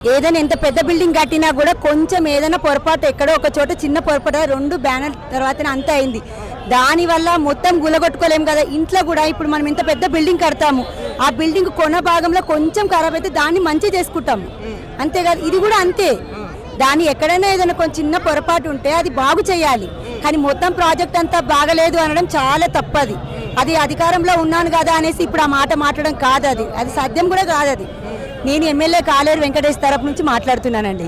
ఏదైనా ఎంత పెద్ద బిల్డింగ్ కట్టినా కూడా కొంచెం ఏదైనా పొరపాటు ఎక్కడో ఒక చోట చిన్న పొరపాటు రెండు బ్యానర్ తర్వాత అంత అయింది. దానివల్ల మొత్తం గులగొట్టుకోలేము కదా. ఇంట్లో కూడా ఇప్పుడు మనం ఇంత పెద్ద బిల్డింగ్ కడతాము. ఆ బిల్డింగ్ కొన భాగంలో కొంచెం ఖరాబ్ అయితే దాన్ని మంచి చేసుకుంటాము. అంతేకాదు ఇది కూడా అంతే. దాన్ని ఎక్కడైనా ఏదైనా కొంచెం చిన్న పొరపాటు ఉంటే అది బాగు చేయాలి. కానీ మొత్తం ప్రాజెక్ట్ అంతా బాగలేదు అనడం చాలా తప్పది. అది అధికారంలో ఉన్నాను కదా అనేసి ఇప్పుడు ఆ మాట మాట్లాడడం కాదు అది అది సాధ్యం కూడా కాదు అది నేను ఎమ్మెల్యే కాలేరు వెంకటేష్ తరపు నుంచి మాట్లాడుతున్నానండి.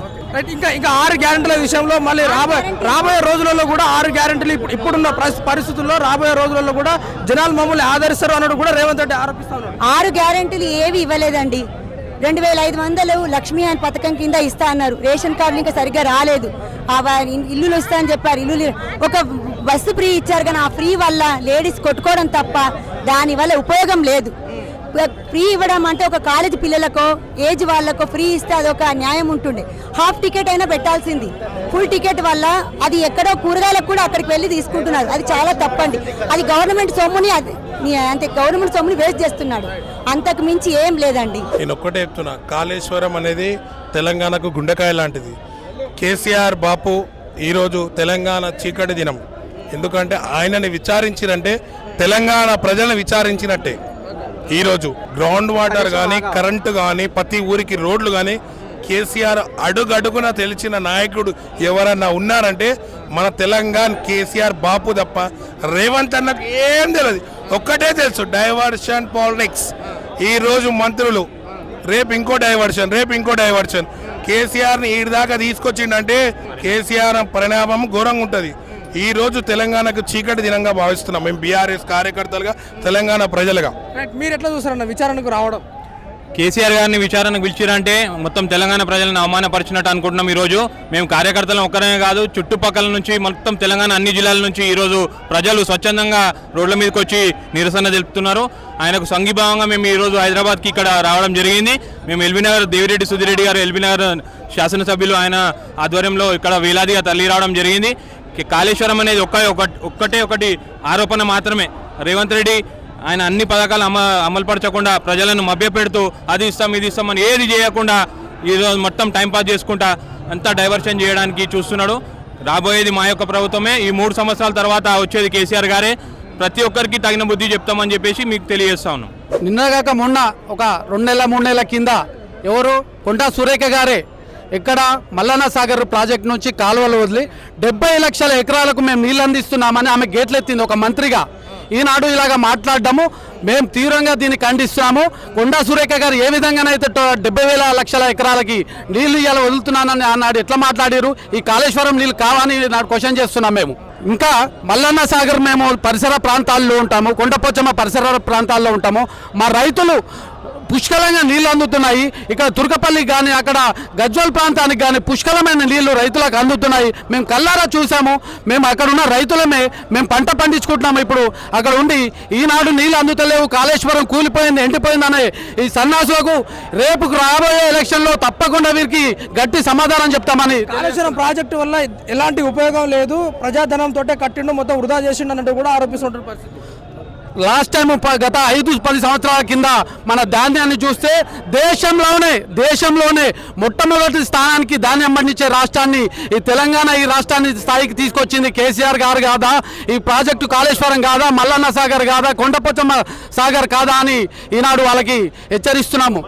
ఇంకా ఇంకా ఆరు గ్యారెంటీల విషయంలో మళ్ళీ రాబోయే రాబోయే రోజులలో కూడా ఆరు గ్యారెంటీలు ఇప్పుడు ఇప్పుడున్న పరిస్థి- పరిస్థితుల్లో రాబోయే రోజులలో కూడా జనాలు మమ్మల్ని ఆదరిస్తారు అన్నట్టు కూడా రేవంత్ రెడ్డి ఆరోపిస్తాను ఆరు గ్యారెంటీలు ఏవి ఇవ్వలేదండి. రెండు వేల ఐదు వందలు లక్ష్మీ అని పథకం కింద ఇస్తా అన్నారు. రేషన్ కార్డులు ఇంకా సరిగ్గా రాలేదు. ఇల్లులు ఇస్తా అని చెప్పారు. ఇల్లు ఒక బస్సు ఫ్రీ ఇచ్చారు కానీ ఆ ఫ్రీ వల్ల లేడీస్ కొట్టుకోవడం తప్ప దాని వల్ల ఉపయోగం లేదు. ఫ్రీ ఇవ్వడం అంటే ఒక కాలేజీ పిల్లలకో ఏజ్ వాళ్ళకో ఫ్రీ ఇస్తే అదొక న్యాయం ఉంటుండే. హాఫ్ టికెట్ అయినా పెట్టాల్సింది. ఫుల్ టికెట్ వల్ల అది ఎక్కడో కూరగాయలకు కూడా అక్కడికి వెళ్ళి తీసుకుంటున్నారు. అది చాలా తప్పండి. అది గవర్నమెంట్ సొమ్ముని అది నీ- అంటే గవర్నమెంట్ సొమ్ముని వేస్ట్ చేస్తున్నాడు. అంతకు మించి ఏం లేదండి. నేను ఒక్కటే చెప్తున్నా. కాళేశ్వరం అనేది తెలంగాణకు గుండెకాయ లాంటిది. కేసీఆర్ బాపు ఈరోజు తెలంగాణ చీకటి దినం. ఎందుకంటే ఆయనని విచారించినంటే తెలంగాణ ప్రజలను విచారించినట్టే. ఈరోజు గ్రౌండ్ వాటర్ కానీ కరెంటు కానీ ప్రతి ఊరికి రోడ్లు కానీ కేసీఆర్ అడుగడుగున తెలిసిన నాయకుడు ఎవరన్నా ఉన్నారంటే మన తెలంగాణ కేసీఆర్ బాపు తప్ప రేవంత్ అన్నకు ఏం తెలియదు ఒక్కటే తెలుసు డైవర్షన్ పాలిటిక్స్. ఈ రోజు మంత్రులు రేపు ఇంకో డైవర్షన్ రేపు ఇంకో డైవర్షన్. కేసీఆర్ని దాకా తీసుకొచ్చిండంటే కేసీఆర్ పరిణామం ఘోరంగా ఉంటుంది. ఈ రోజు తెలంగాణకు చీకటి దినంగా భావిస్తున్నాం. మేము బీఆర్ఎస్ కార్యకర్తలుగా తెలంగాణ ప్రజలుగా. రైట్ మీరు ఎట్లా చూస్తారన్న విచారణకు రావడం? కేసీఆర్ గారిని విచారణకు పిలిచిరంటే మొత్తం తెలంగాణ ప్రజలను అవమానపరిచినట్టు అనుకుంటున్నాం ఈరోజు. మేము కార్యకర్తలు ఒక్కరమే కాదు చుట్టుపక్కల నుంచి మొత్తం తెలంగాణ అన్ని జిల్లాల నుంచి ఈరోజు ప్రజలు స్వచ్ఛందంగా రోడ్ల మీదకి వచ్చి నిరసన తెలుపుతున్నారు. ఆయనకు సంఘీభావంగా మేము ఈరోజు హైదరాబాద్కి ఇక్కడ రావడం జరిగింది. మేము ఎల్బీనగర్ దేవిరెడ్డి సుధిరెడ్డి గారు ఎల్బీనగర్ శాసనసభ్యులు ఆయన ఆధ్వర్యంలో ఇక్కడ వేలాదిగా తల్లి రావడం జరిగింది. కాళేశ్వరం అనేది ఒక్క ఒక్కటే ఒకటి ఆరోపణ మాత్రమే. రేవంత్ రెడ్డి ఆయన అన్ని పథకాలు అమ అమలుపరచకుండా ప్రజలను మభ్యపెడుతూ అది ఇస్తాం ఇది ఇస్తాం అని ఏది చేయకుండా ఈరోజు మొత్తం టైంపాస్ చేసుకుంటా అంతా డైవర్షన్ చేయడానికి చూస్తున్నాడు. రాబోయేది మా యొక్క ప్రభుత్వమే. ఈ మూడు సంవత్సరాల తర్వాత వచ్చేది కేసీఆర్ గారే. ప్రతి ఒక్కరికి తగిన బుద్ధి చెప్తామని చెప్పేసి మీకు తెలియజేస్తా ఉన్నాం. నిన్నగాక మొన్న ఒక రెండు నెలల మూడు నెలల కింద ఎవరు? కొండా సురేఖ గారే. ఇక్కడ మల్లన్న సాగర్ ప్రాజెక్ట్ నుంచి కాలువలు వదిలి డెబ్బై లక్షల ఎకరాలకు మేము నీళ్ళు అందిస్తున్నామని ఆమె గేట్లెత్తింది ఒక మంత్రిగా ఈనాడు ఇలాగ మాట్లాడడము మేము తీవ్రంగా దీన్ని ఖండిస్తున్నాము. కొండా సురేఖ గారు ఏ విధంగానైతే డెబ్బై వేల లక్షల ఎకరాలకి నీళ్ళు ఇవాళ వదులుతున్నానని ఆనాడు ఎట్లా మాట్లాడారు? ఈ కాళేశ్వరం నీళ్ళు కావని నాడు క్వశ్చన్ చేస్తున్నాం మేము. ఇంకా మల్లన్న సాగర్ మేము పరిసర ప్రాంతాల్లో ఉంటాము కొండపోచమ్మ పరిసర ప్రాంతాల్లో ఉంటాము. మా రైతులు పుష్కలంగా నీళ్ళు అందుతున్నాయి. ఇక్కడ తుర్కపల్లి కానీ అక్కడ గజ్వల్ ప్రాంతానికి కానీ పుష్కలమైన నీళ్ళు రైతులకు అందుతున్నాయి. మేము కల్లారా చూసాము మేము అక్కడ ఉన్న రైతులమే. మేము పంట పండించుకుంటున్నాము ఇప్పుడు. అక్కడ ఉండి ఈనాడు నీళ్ళు అందుతలేవు. కాళేశ్వరం కూలిపోయింది ఎండిపోయిందనే ఈ సన్నాసులకు రేపు రాబోయే ఎలక్షన్లో తప్పకుండా వీరికి గట్టి సమాధానం చెప్తామని. కాళేశ్వరం ప్రాజెక్టు వల్ల ఎలాంటి ఉపయోగం లేదు. ప్రజాధనంతో కట్టిండు మొత్తం వృధా చేసిండు అన్నట్టు కూడా ఆరోపిస్తుంటారు పరిస్థితి. లాస్ట్ టైం ప- గత ఐదు పది సంవత్సరాల కింద మన ధాన్యాన్ని చూస్తే దేశంలోనే దేశంలోనే మొట్టమొదటి స్థానానికి ధాన్యం పండించే రాష్ట్రాన్ని ఈ తెలంగాణ ఈ రాష్ట్రాన్ని స్థాయికి తీసుకొచ్చింది కేసీఆర్ గారు కాదా ఈ ప్రాజెక్టు కాళేశ్వరం కాదా మల్లన్న సాగర్ కాదా కొండపొచ్చమ్మ సాగర్ కాదా అని ఈనాడు వాళ్ళకి హెచ్చరిస్తున్నాము.